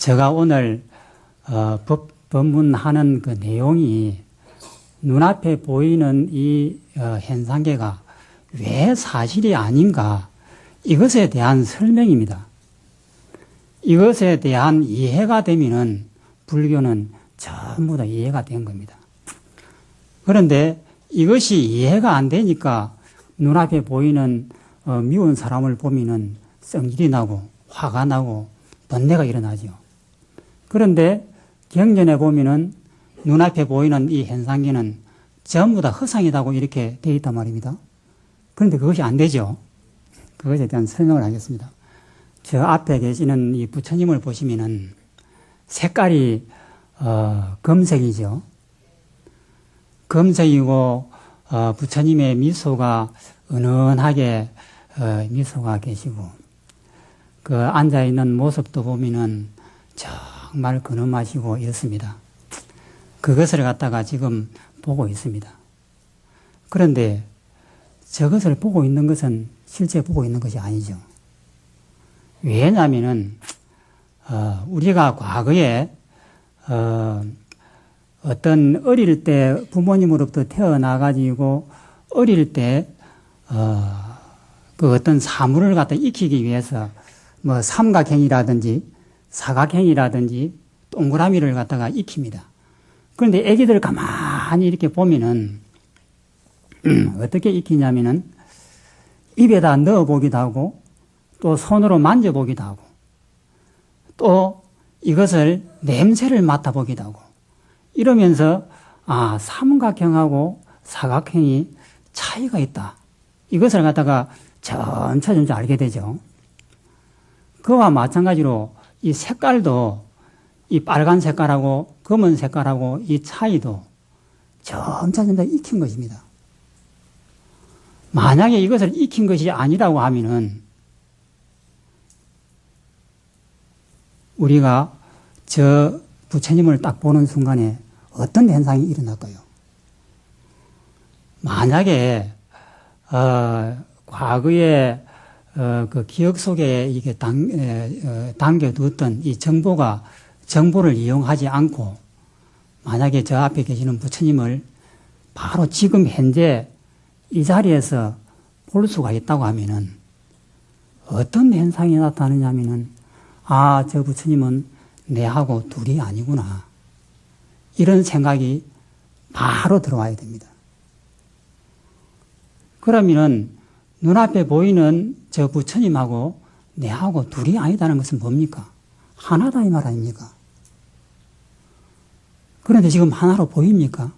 제가 오늘 어, 법, 법문하는 그 내용이 눈앞에 보이는 이 어, 현상계가 왜 사실이 아닌가 이것에 대한 설명입니다. 이것에 대한 이해가 되면은 불교는 전부 다 이해가 된 겁니다. 그런데 이것이 이해가 안 되니까 눈앞에 보이는 어, 미운 사람을 보면은 성질이 나고 화가 나고 번뇌가 일어나죠. 그런데 경전에 보면은 눈앞에 보이는 이 현상계는 전부 다 허상이다고 이렇게 되어 있단 말입니다. 그런데 그것이 안 되죠. 그것에 대한 설명을 하겠습니다. 저 앞에 계시는 이 부처님을 보시면은 색깔이 어, 검색이죠. 검색이고 어, 부처님의 미소가 은은하게 어, 미소가 계시고 그 앉아 있는 모습도 보면은 정말 근엄하시고 이렇습니다. 그것을 갖다가 지금 보고 있습니다. 그런데 저것을 보고 있는 것은 실제 보고 있는 것이 아니죠. 왜냐하면은 어, 우리가 과거에 어, 어떤 어릴 때 부모님으로부터 태어나 가지고 어릴 때 어, 그 어떤 사물을 갖다 익히기 위해서 뭐 삼각형이라든지 사각형이라든지 동그라미를 갖다가 익힙니다. 그런데 애기들 가만히 이렇게 보면은 어떻게 익히냐면은 입에다 넣어 보기도 하고 또 손으로 만져 보기도 하고 또 이것을 냄새를 맡아 보기도 하고 이러면서 아 삼각형하고 사각형이 차이가 있다. 이것을 갖다가 점차 점차 알게 되죠. 그와 마찬가지로 이 색깔도 이 빨간 색깔하고 검은 색깔하고 이 차이도 점차 점차 익힌 것입니다. 만약에 이것을 익힌 것이 아니라고 하면은 우리가 저 부처님을 딱 보는 순간에 어떤 현상이 일어날까요? 만약에 어, 과거에 어, 그 기억 속에 이게 당, 에, 어, 담겨두었던 이 정보가 정보를 이용하지 않고 만약에 저 앞에 계시는 부처님을 바로 지금 현재 이 자리에서 볼 수가 있다고 하면은 어떤 현상이 나타나느냐 하면은 아, 저 부처님은 내하고 둘이 아니구나. 이런 생각이 바로 들어와야 됩니다. 그러면은 눈앞에 보이는 저 부처님하고 내하고 둘이 아니다는 것은 뭡니까? 하나다 이 말 아닙니까? 그런데 지금 하나로 보입니까?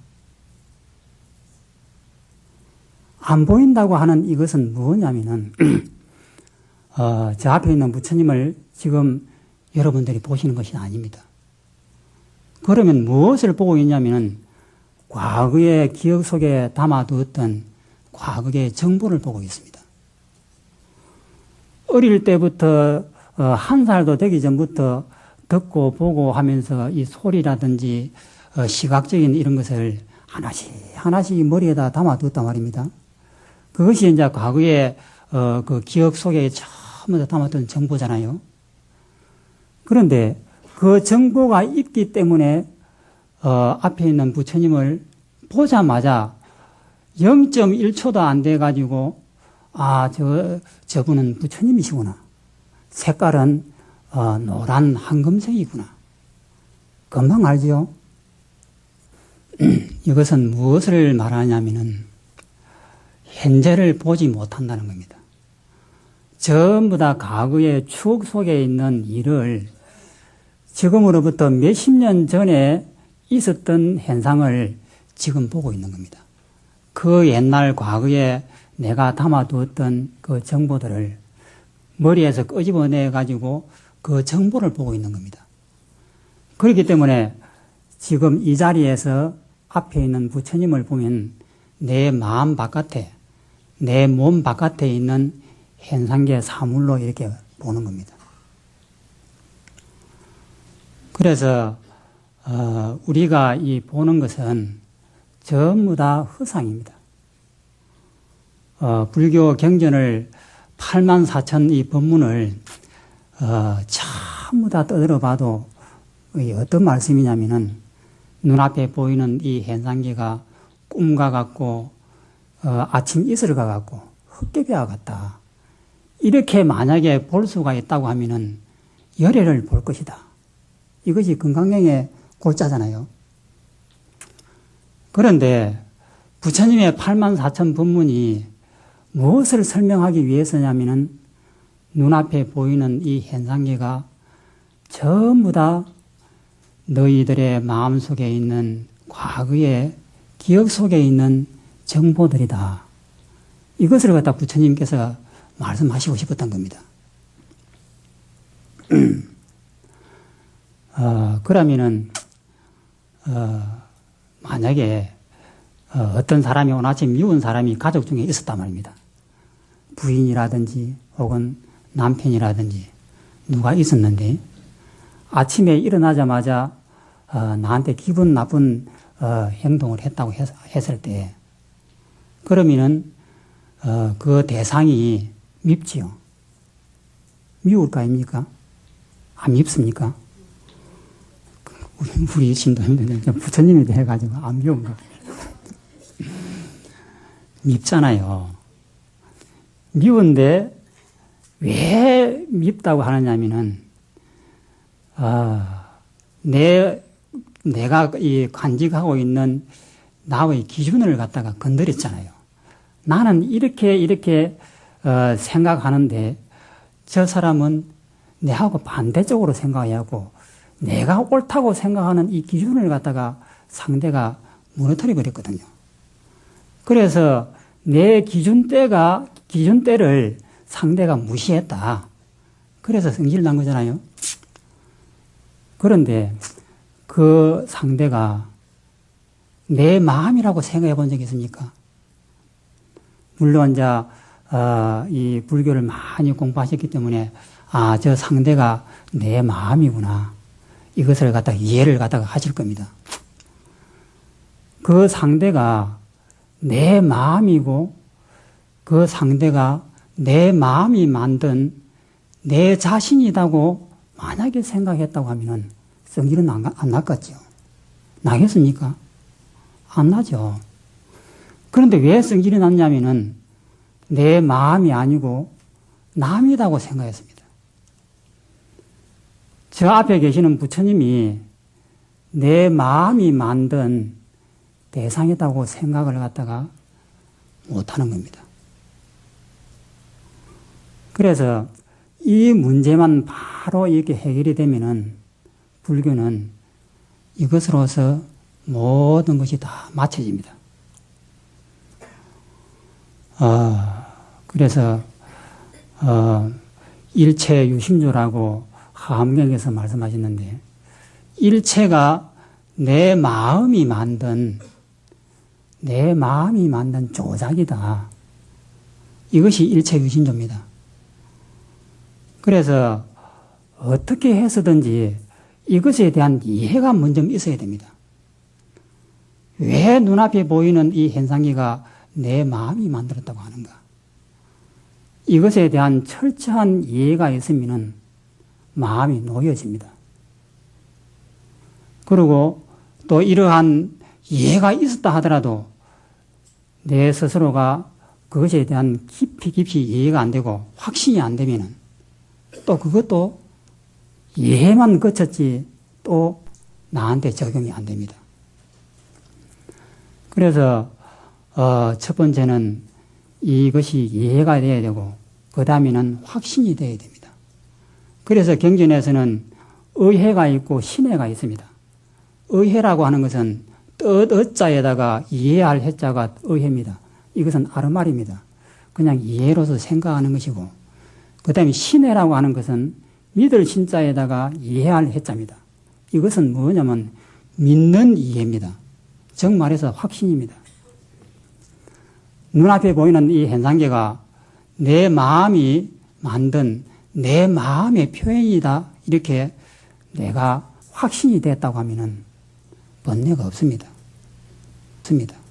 안 보인다고 하는 이것은 무엇냐면은, 어, 저 앞에 있는 부처님을 지금 여러분들이 보시는 것이 아닙니다. 그러면 무엇을 보고 있냐면은, 과거의 기억 속에 담아두었던 과거의 정보를 보고 있습니다. 어릴 때부터 어, 한 살도 되기 전부터 듣고 보고 하면서 이 소리라든지 어, 시각적인 이런 것을 하나씩 하나씩 머리에다 담아두었단 말입니다. 그것이 이제 과거의 어, 그 기억 속에 처음부터 담았던 정보잖아요. 그런데 그 정보가 있기 때문에 어, 앞에 있는 부처님을 보자마자 0.1초도 안 돼 가지고 아, 저 저분은 부처님이시구나. 색깔은 어, 노란 황금색이구나. 금방 알죠? 이것은 무엇을 말하냐면은 현재를 보지 못한다는 겁니다. 전부 다 과거의 추억 속에 있는 일을 지금으로부터 몇십 년 전에 있었던 현상을 지금 보고 있는 겁니다. 그 옛날 과거에 내가 담아두었던 그 정보들을 머리에서 끄집어내 가지고 그 정보를 보고 있는 겁니다. 그렇기 때문에 지금 이 자리에서 앞에 있는 부처님을 보면 내 마음 바깥에, 내 몸 바깥에 있는 현상계 사물로 이렇게 보는 겁니다. 그래서 어, 우리가 이 보는 것은 전부 다 허상입니다. 어, 불교 경전을 8만 4천 이 법문을 어, 전부 다 떠들어 봐도 이 어떤 말씀이냐면은 눈앞에 보이는 이 현상계가 꿈과 같고 어, 아침 이슬과 같고 헛개비와 같다. 이렇게 만약에 볼 수가 있다고 하면은 열애를 볼 것이다. 이것이 건강경의 골자잖아요. 그런데 부처님의 8만 4천 법문이 무엇을 설명하기 위해서냐면은 눈앞에 보이는 이 현상계가 전부 다 너희들의 마음 속에 있는 과거의 기억 속에 있는 정보들이다. 이것을 갖다 부처님께서 말씀하시고 싶었던 겁니다. 어, 그러면은, 어, 만약에 어, 어떤 사람이 오늘 아침 미운 사람이 가족 중에 있었단 말입니다. 부인이라든지 혹은 남편이라든지 누가 있었는데 아침에 일어나자마자 어, 나한테 기분 나쁜 어, 행동을 했다고 했, 했을 때 그러면은 어, 그 대상이 밉지요. 미울 거 아닙니까? 안 밉습니까? 우리, 우리 신도님들 부처님이 돼가지고 안 미운가? 밉잖아요. 미운데 왜 밉다고 하느냐면은 아, 내 내가 이 간직하고 있는 나의 기준을 갖다가 건드렸잖아요. 나는 이렇게 이렇게 어, 생각하는데 저 사람은 내하고 반대쪽으로 생각하고 내가 옳다고 생각하는 이 기준을 갖다가 상대가 무너뜨려 버렸거든요. 그래서 내 기준대가 기준대를 상대가 무시했다. 그래서 성질 난 거잖아요. 그런데 그 상대가 내 마음이라고 생각해 본 적이 있습니까? 물론 이제 어, 이 불교를 많이 공부하셨기 때문에 아 저 상대가 내 마음이구나 이것을 갖다가 이해를 갖다가 하실 겁니다. 그 상대가 내 마음이고 그 상대가 내 마음이 만든 내 자신이라고 만약에 생각했다고 하면은 성질은 안, 안 났겠죠. 나겠습니까? 안 나죠. 그런데 왜 성질이 났냐면은 내 마음이 아니고 남이라고 생각했습니다. 저 앞에 계시는 부처님이 내 마음이 만든 대상이라고 생각을 갖다가 못하는 겁니다. 그래서 이 문제만 바로 이렇게 해결이 되면은 불교는 이것으로서 모든 것이 다 맞춰집니다. 어, 그래서 어, 일체 유심조라고 하암경에서 말씀하셨는데 일체가 내 마음이 만든 내 마음이 만든 조작이다. 이것이 일체 유심조입니다. 그래서 어떻게 해서든지 이것에 대한 이해가 먼저 있어야 됩니다. 왜 눈앞에 보이는 이 현상기가 내 마음이 만들었다고 하는가? 이것에 대한 철저한 이해가 있으면 마음이 놓여집니다. 그리고 또 이러한 이해가 있었다 하더라도 내 스스로가 그것에 대한 깊이 깊이 이해가 안 되고 확신이 안 되면은 또 그것도 이해만 거쳤지 또 나한테 적용이 안 됩니다. 그래서 어, 첫 번째는 이것이 이해가 돼야 되고 그 다음에는 확신이 돼야 됩니다. 그래서 경전에서는 의해가 있고 신해가 있습니다. 의해라고 하는 것은 뜻 어자에다가 이해할 해자가 의해입니다. 이것은 아르말입니다. 그냥 이해로서 생각하는 것이고 그 다음에 신해라고 하는 것은 믿을 신자에다가 이해할 해자입니다. 이것은 뭐냐면 믿는 이해입니다. 정 말해서 확신입니다. 눈앞에 보이는 이 현상계가 내 마음이 만든 내 마음의 표현이다. 이렇게 내가 확신이 됐다고 하면은 번뇌가 없습니다. 없습니다.